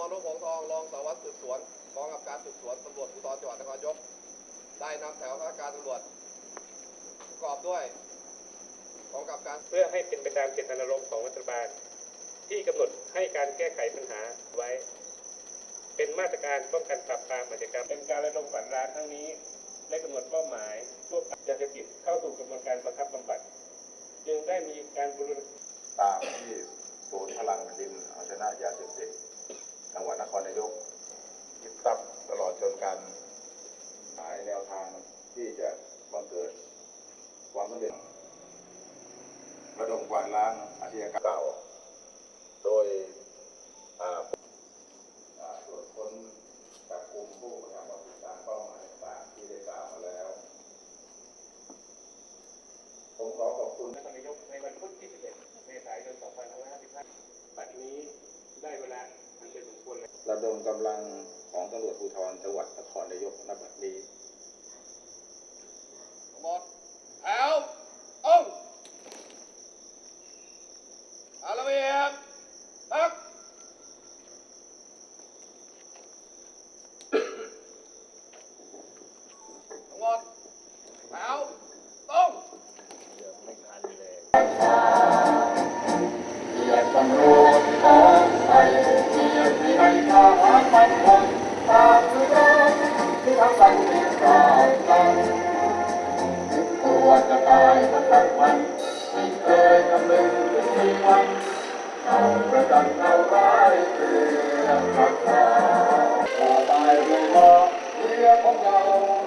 มนุษย์หงทองรองสารวัตรสืบสวนกองกำกับการสืบสวนตำรวจภูธรจังหวัดนครนายกได้นำแถวข้าราชการตำรวจประกอบด้วยกองกับการเพื่อให้เป็นไปตามเจตนารมณ์ของรัฐบาล ที่กำหนดให้การแก้ไขปัญหาไว้ เป็นมาตรการป้องกันปราบปรามอาชญากรรมเป็นการระดมฝันร้ายครั้งนี้และกำหนดเป้าหมายพวกยาเสพติดเข้าสู่กระบวนการบังคับบำบัด จึงได้มีการบูรณาตามที่ศูนย์พลังแผ่นดินเอาชนะยาเสพติดจังหวัดนครนายกติดตับตลอดจนการหายแนวทางที่จะบังเกิดความสำเร็จ ระดมกวาดล้างอาชญากรรมเก่าโดยอ่าอ่าตรวจค้นจับกลุ่มผู้กระทำความผิดตามเป้าหมายต่างๆที่ได้กล่าวมาแล้ว ผมขอขอบคุณนครนายกในวันพุธที่ 11 เมษายน 2555 บัดนี้ได้เวลาอันเป็นสมควรแล้วระดมกำลัง แล้วตรงเกือทันเลยยียบำรวจขอไทเหยียบที่ไม่ทหารมันคงตามที่ทำสักังตัวจะตายก็ตั้งมันที่เคยคำนึงถึที่มันเอาประจันเอาร้เพื่อประกาศต่อไรืองาเรื่องขเรา